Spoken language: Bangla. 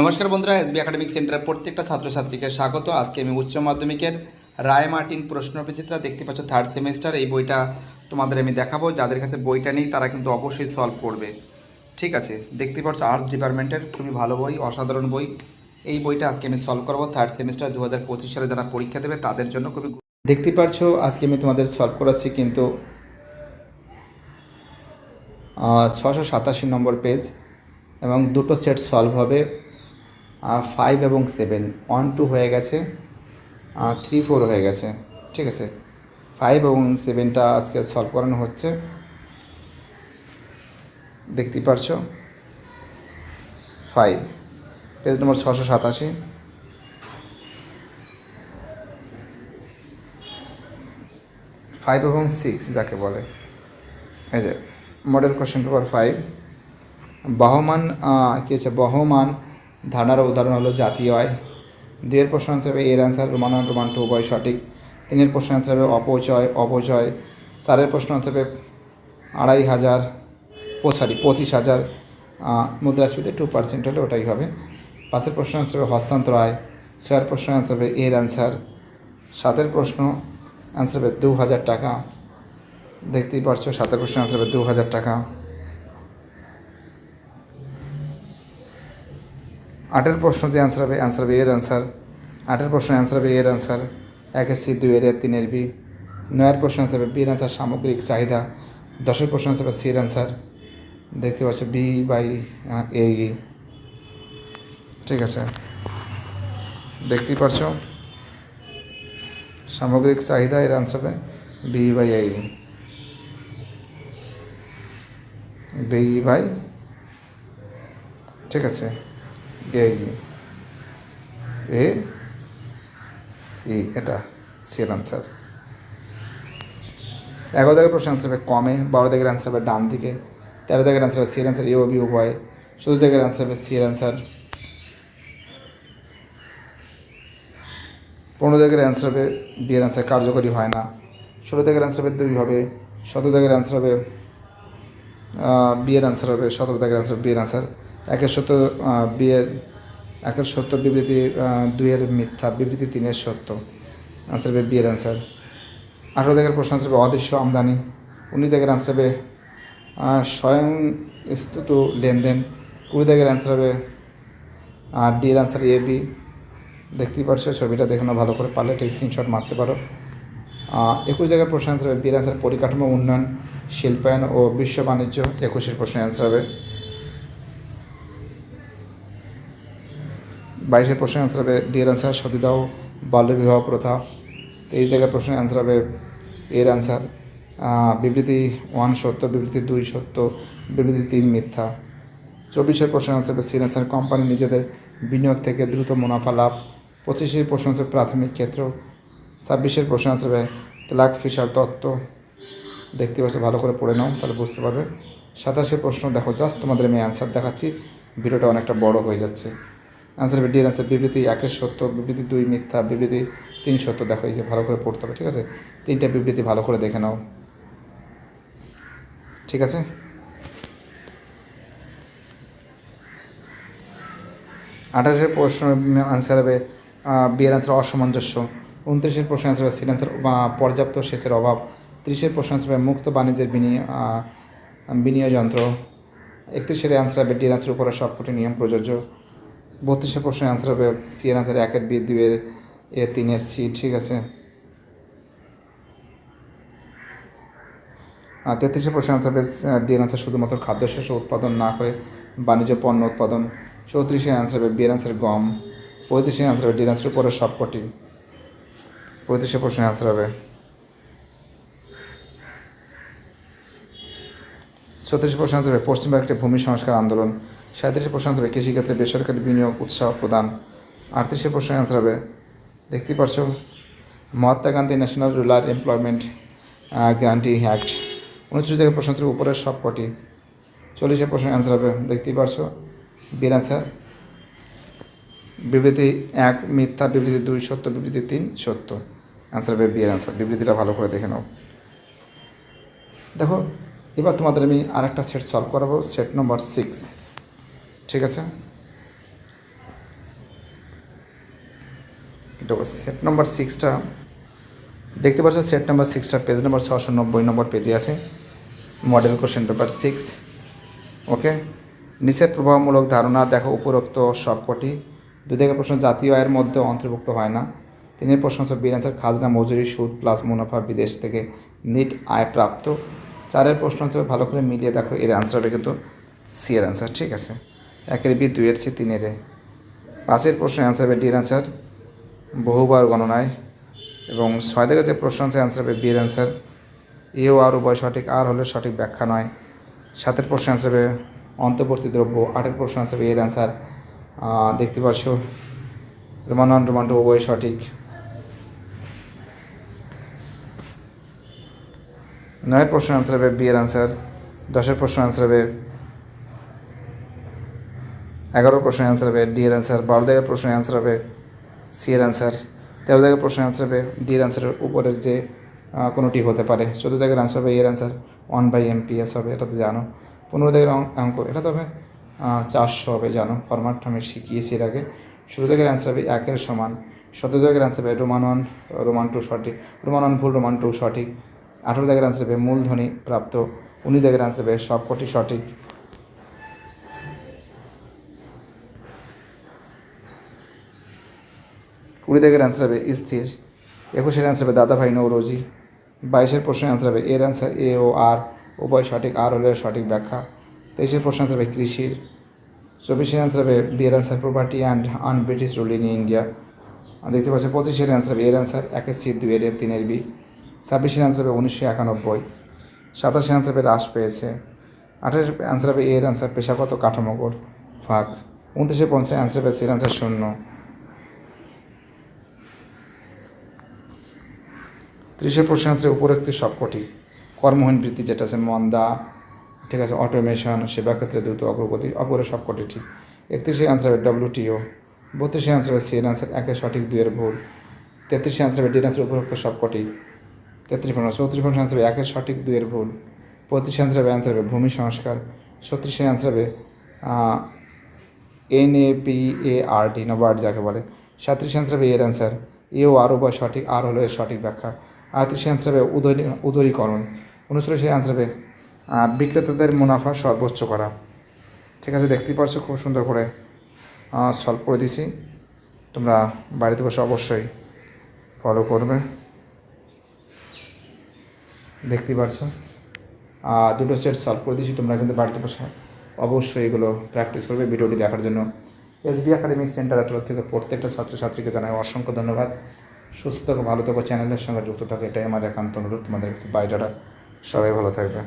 নমস্কার বন্ধুরা, এসবি একাডেমিক সেন্টারের প্রত্যেকটা ছাত্রছাত্রীকে স্বাগত। আজকে আমি উচ্চ মাধ্যমিকের রায় মার্টিন প্রশ্নবিচিত্রা দেখতে পাচ্ছ থার্ড সেমিস্টার এই বইটা তোমাদের আমি দেখাবো। যাদের কাছে বইটা নেই, তারা কিন্তু অবশ্যই সলভ করবে। ঠিক আছে, দেখতে পাচ্ছ আর্টস ডিপার্টমেন্টের খুবই ভালো বই, অসাধারণ বই। এই বইটা আজকে আমি সলভ করব। থার্ড সেমিস্টার দু হাজার পঁচিশ সালে যারা পরীক্ষা দেবে, তাদের জন্য খুবই দেখতে পাচ্ছ, আজকে আমি তোমাদের সলভ করাচ্ছি কিন্তু ছশো সাতাশি নম্বর পেজ এবং দুটো সেট সলভ হবে ফাইভ এবং সেভেন ওয়ান টু হয়ে গেছে থ্রি ফোর হয়ে গেছে। ঠিক আছে? ফাইভ এবং সেভেনটা আজকে সলভ করানো হচ্ছে। দেখতেই পারছ? ফাইভ পেজ নম্বর ছশো সাতাশি। ফাইভ এবং সিক্স যাকে বলে। এই যে মডেল কোশ্চেন পেপার ফাইভ বহমান কী হচ্ছে? বহমান ধারণার উদাহরণ হলো জাতীয় আয়। দুইয়ের প্রশ্ন হিসেবে এর অ্যান্সার রোমান রোমান টু, উভয় সঠিক। তিনের প্রশ্ন হিসেবে অপচয় অপচয়। চারের প্রশ্ন হিসেবে আড়াই হাজার সরি, পঁচিশ হাজার। মুদ্রাস্ফীতি টু পার্সেন্ট হলে ওটাই হবে। পাঁচের প্রশ্ন হিসেবে হস্তান্তর আয়। ছয়ের প্রশ্ন হিসেবে এর অ্যান্সার সাতের প্রশ্ন অ্যান্সার হবে দু হাজার টাকা। দেখতেই পারছ, সাতের প্রশ্ন অ্যান্সার হবে দু হাজার টাকা। আটের প্রশ্ন যে অ্যান্সার হবে অ্যান্সার হবে এর অ্যান্সার আটের প্রশ্ন অ্যান্সার হবে এর অ্যান্সার একের সি দুই এর তিনের বি নয়ের প্রশ্ন অ্যান্সার হবে বির অ্যান্সার সামগ্রিক চাহিদা। দশের প্রশ্ন অ্যান্সার হবে সির অ্যান্সার দেখতে পাচ্ছ বি বাই এ ঠিক আছে? দেখতেই পারছ সামগ্রিক চাহিদা এর অ্যান্সার হবে B by A B by ঠিক আছে? এ এ এটা সিএর আনসার এগারো দাগের প্রশ্ন আনসার হবে কমে, বারো দাগের আনসার হবে ডান দিকে, তেরো দাগের আনসার হবে সিএর আনসার এ ও বি উভয়, চোদ্দ দাগের আনসার হবে সিএর আনসার পনেরো দাগের অ্যান্সার হবে বি এর অ্যান্সার কার্যকরী হয় না, ষোলো দাগের অ্যান্সার হবে দুই হবে, সতেরো দাগের অ্যান্সার হবে বিয়ের অ্যান্সার হবে, সতেরো দাগের অ্যান্সার বিয়ের অ্যান্সার একের সত্য বিয়ের একের সত্য বিবৃতি দুইয়ের মিথ্যা বিবৃতি, তিনের সত্য। অ্যান্সার হবে বিয়ের অ্যান্সার আঠারো দাগের প্রশ্ন আনসার হবে অদৃশ্য আমদানি। উনিশ দাগের অ্যান্সার হবে স্বয়ং স্তুত লেনদেন। কুড়ি দাগের অ্যান্সার হবে আর ডি এর অ্যান্সার এ বি দেখতেই পারছ, ছবিটা দেখে নাও, ভালো করে পারলে একটা স্ক্রিনশট মারতে পারো। একুশ জায়গার প্রশ্ন অ্যান্সার হবে, বিয়ের অ্যান্সার পরিকাঠামো উন্নয়ন, শিল্পায়ন ও বিশ্ব বাণিজ্য। একুশের প্রশ্ন অ্যান্সার হবে। বাইশের প্রশ্ন অ্যান্সার হবে ডি এর অ্যান্সার সতীদাহ বাল্যবিবাহ প্রথা। তেইশ জায়গায় প্রশ্নের অ্যান্সার হবে, এর অ্যান্সার বিবৃতি ওয়ান সত্য, বিবৃতি দুই সত্য, বিবৃতি তিন মিথ্যা। চব্বিশের প্রশ্ন অ্যান্সার হবে সির অ্যান্সার কোম্পানি নিজেদের বিনিয়োগ থেকে দ্রুত মুনাফা লাভ। পঁচিশের প্রশ্ন হচ্ছে প্রাথমিক ক্ষেত্র। ছাব্বিশের প্রশ্ন অ্যান্সার হবে ক্লার্ক ফিশার তত্ত্ব। দেখতে পাচ্ছ, ভালো করে পড়ে নাও, তাহলে বুঝতে পারবে। সাতাশের প্রশ্ন দেখো, জাস্ট তোমাদের আমি অ্যান্সার দেখাচ্ছি, ভিডিওটা অনেকটা বড় হয়ে যাচ্ছে। অ্যান্সার হবে ডির অ্যান্সার বিবৃতি একের সত্য, বিবৃতি দুই মিথ্যা, বিবৃতি তিন সত্য। দেখো এই যে ভালো করে পড়তে হবে, ঠিক আছে? তিনটা বিবৃতি ভালো করে দেখে নাও। ঠিক আছে? আঠাশের প্রশ্ন আনসার হবে বিয়ের আনসার অসামঞ্জস্য। উনত্রিশের প্রশ্ন আনসার হবে সিট আনসার পর্যাপ্ত সেচের অভাব। তিরিশের প্রশ্ন আনসার হবে, মুক্ত বাণিজ্যের বিনিয়োগ বিনিয়োগ যন্ত্র। একত্রিশের আনসার হবে ডির আনসার উপরে সবকটি নিয়ম প্রযোজ্য। বত্রিশের প্রশ্নের আনসার হবে সি এর আনসার একের বি দুইয়ের এ তিনের সি ঠিক আছে? আর তেত্রিশের প্রশ্নের আনসার হবে ডি এর আনসার শুধুমাত্র খাদ্যশস্য উৎপাদন না করে বাণিজ্য পণ্য উৎপাদন। চৌত্রিশের আনসার হবে বি এর আনসার গম। পঁয়ত্রিশের আনসার হবে ডি এর আনসার উপরে সবকটি। পঁয়ত্রিশের প্রশ্নের আনসার হবে। ছত্রিশ প্রশ্ন আনসার হবে পশ্চিমবঙ্গের একটি ভূমি সংস্কার আন্দোলন। সাঁত্রিশের প্রশ্ন আনসার হবে কৃষিক্ষেত্রে বেসরকারি বিনিয়োগ উৎসাহ প্রদান। আটত্রিশের প্রশ্নের আনসার হবে দেখতেই পারছ, Mahatma Gandhi national rural employment guarantee act উনত্রিশ থেকে প্রশ্ন আনসার উপরের সব কটি চল্লিশের প্রশ্নের অ্যান্সার হবে দেখতেই পারছ বিয়ের অ্যান্সার বিবৃতি এক, মিথ্যা, বিবৃতি দুই, সত্য, বিবৃতি তিন, সত্য। অ্যান্সার হবে বিয়ের অ্যান্সার বিবৃতিটা ভালো করে দেখে নাও। দেখো, এবার তোমাদের আমি আরেকটা সেট সলভ করাবো, সেট নম্বর সিক্স ঠিক আছে? সেট নম্বর সিক্সটা দেখতে পাচ্ছ সেট নম্বর সিক্সটা পেজ নম্বর ছশো নব্বই নম্বর পেজে আছে। Model question paper six okay নিচের প্রভাবমূলক ধারণা, দেখো উপরোক্ত সবকটি দু থেকে প্রশ্ন, জাতীয় আয়ের মধ্যে অন্তর্ভুক্ত হয় না। তিনের প্রশ্ন হচ্ছে, বিন অ্যান্সার খাজনা, মজুরি, সুদ প্লাস মুনাফা বিদেশ থেকে নিট আয় প্রাপ্ত। চারের প্রশ্ন হচ্ছে, ভালো করে মিলিয়ে দেখো, এর অ্যান্সার হবে কিন্তু সি এর অ্যান্সার ঠিক আছে? একের বি দুইয়ের সি তিনের এ পাঁচের প্রশ্ন অ্যান্সার হবে ডির অ্যান্সার বহুবার গণনায়, এবং ছয় থেকে যে প্রশ্ন আছে অ্যান্সার হবে বিয়ের অ্যান্সার এও আর উভয় সঠিক, আর হলে সঠিক ব্যাখ্যা নয়। সাতের প্রশ্ন অ্যান্সার হবে অন্তর্বর্তী দ্রব্য, আটের প্রশ্ন অ্যান্সার হবে এর অ্যান্সার দেখতে পাচ্ছ রোমানন রোমান্টো উভয় সঠিক। নয়ের প্রশ্ন অ্যান্সার হবে বিয়ের অ্যান্সার দশের প্রশ্ন অ্যান্সার হবে এগারো প্রশ্নের অ্যান্সার হবে ডি এর অ্যান্সার বারো দাগের প্রশ্নের অ্যান্সার হবে সি এর অ্যান্সার তেরো দাগের প্রশ্নের অ্যান্সার হবে ডি এর অ্যান্সারের উপরের যে কোনোটি হতে পারে। চোদ্দ দাগের অ্যান্সার হবে এর answer one by M P S হবে, এটা তো জানো। পনেরো দাগের অঙ্ক- এটা তো হবে চারশো হবে, জানো। ফরম্যাটটা আমি শিখিয়েছি এর আগে। ষোলো দাগের অ্যান্সার হবে একের সমান। সতেরো দাগের অ্যান্সার হবে রোমান ওয়ান রোমান টু সঠিক। রোমান ওয়ান ভুল রোমান টু সঠিক। আঠেরো দাগের অ্যান্সার হবে মূলধ্বনি প্রাপ্ত। উনিশ দাগের অ্যান্সার হবে সবকটি সঠিক। কুড়ি দাগের অ্যান্সার হবে স্থির একুশের অ্যান্সার হবে দাদাভাই নৌরোজি বাইশের প্রশ্নের অ্যান্সার হবে এর অ্যান্সার এ ও আর উভয় সঠিক আর হলে সঠিক ব্যাখ্যা তেইশের প্রশ্ন অ্যান্সার হবে কৃষির চব্বিশের অ্যান্সার হবে বি এর answer property and un British rule in India দেখতে পাচ্ছি পঁচিশের অ্যান্সার হবে এর অ্যান্সার একের সি দুই এর তিনের বি ছাব্বিশের অ্যান্সার হবে উনিশশো একানব্বই সাতাশের অ্যান্সার হবে হ্রাস পেয়েছে আঠাশের অ্যান্সার হবে এর অ্যান্সার পেশাগত কাঠামোগর ফাঁক উনত্রিশে পঞ্চাশ অ্যান্সার হবে সির অ্যান্সার শূন্য ত্রিশের প্রশ্ন আছে উপরোক্ত সবকটি কর্মহীন বৃত্তি যেটা আছে, মন্দা, ঠিক আছে অটোমেশন সেবা ক্ষেত্রে দ্রুত অগ্রগতি, অপরের সবকটি ঠিক। একত্রিশে অ্যান্সার হবে ডব্লিউটিও বত্রিশে অ্যান্সার হবে সি এর অ্যান্সার একের সঠিক দুইয়ের ভুল। তেত্রিশে অ্যান্সার হবে ডি অ্যান্সার উপরোক্ত সবকটি। তেত্রিশ প্রশ্ন চৌত্রিশ প্রশ্ন অ্যান্সার হবে একের সঠিক দুইয়ের ভুল। পঁয়ত্রিশ অ্যান্সার হবে অ্যান্সার হবে ভূমি সংস্কার। ছত্রিশে অ্যান্সার হবে N A P A R D NABARD যাকে বলে। সাঁত্রিশ অ্যান্সার হবে এর অ্যান্সার এ ও আর উভয় সঠিক, আর হলো এর সঠিক ব্যাখ্যা। আটত্রিশে অ্যান্সার হবে উদরি উদরীকরণ। উনচল্লিশে অ্যান্সার হবে বিক্রেতাদের মুনাফা সর্বোচ্চ করা। ঠিক আছে, দেখতেই পারছ খুব সুন্দর করে সলভ করে দিছি। তোমরা বাড়িতে বসে অবশ্যই ফলো করবে। দেখতেই পারছ দুটো সেট সলভ করে দিয়েছি তোমরা কিন্তু বাড়িতে বসে অবশ্যই এগুলো প্র্যাকটিস করবে ভিডিওটি দেখার জন্য। এসবি একাডেমিক সেন্টারের তরফ থেকে প্রত্যেকটা ছাত্রছাত্রীকে জানাই অসংখ্য ধন্যবাদ। সুস্থ থাকো ভালো থাকো চ্যানেলের সঙ্গে যুক্ত থাকো এটাই আমার একান্ত অনুরোধ। তোমাদের কাছে বাইরেটা সবাই ভালো থাকবে